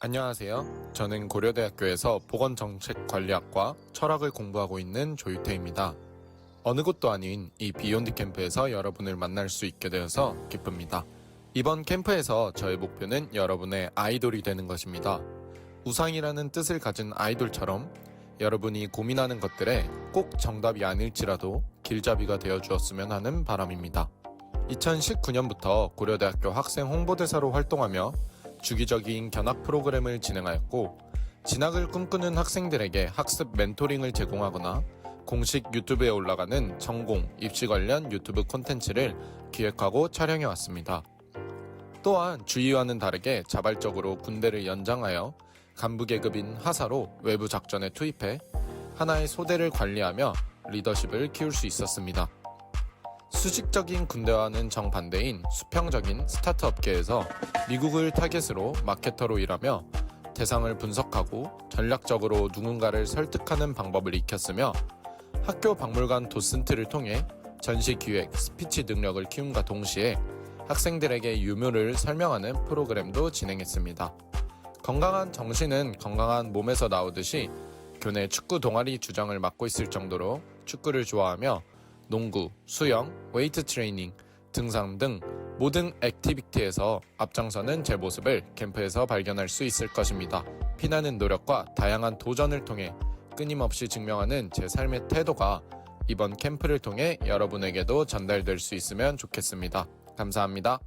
안녕하세요. 저는 고려대학교에서 보건정책관리학과 철학을 공부하고 있는 조유태입니다. 어느 곳도 아닌 이 비욘드 캠프에서 여러분을 만날 수 있게 되어서 기쁩니다. 이번 캠프에서 저의 목표는 여러분의 아이돌이 되는 것입니다. 우상이라는 뜻을 가진 아이돌처럼 여러분이 고민하는 것들에 꼭 정답이 아닐지라도 길잡이가 되어 주었으면 하는 바람입니다. 2019년부터 고려대학교 학생 홍보대사로 활동하며 주기적인 견학 프로그램을 진행하였고 진학을 꿈꾸는 학생들에게 학습 멘토링을 제공하거나 공식 유튜브에 올라가는 전공, 입시 관련 유튜브 콘텐츠를 기획하고 촬영해 왔습니다. 또한 주위와는 다르게 자발적으로 군대를 연장하여 간부 계급인 하사로 외부 작전에 투입해 하나의 소대를 관리하며 리더십을 키울 수 있었습니다. 수직적인 군대와는 정반대인 수평적인 스타트 업계에서 미국을 타겟으로 마케터로 일하며 대상을 분석하고 전략적으로 누군가를 설득하는 방법을 익혔으며 학교 박물관 도슨트를 통해 전시 기획, 스피치 능력을 키움과 동시에 학생들에게 유묘를 설명하는 프로그램도 진행했습니다. 건강한 정신은 건강한 몸에서 나오듯이 교내 축구 동아리 주장을 맡고 있을 정도로 축구를 좋아하며 농구, 수영, 웨이트 트레이닝, 등산 등 모든 액티비티에서 앞장서는 제 모습을 캠프에서 발견할 수 있을 것입니다. 피나는 노력과 다양한 도전을 통해 끊임없이 증명하는 제 삶의 태도가 이번 캠프를 통해 여러분에게도 전달될 수 있으면 좋겠습니다. 감사합니다.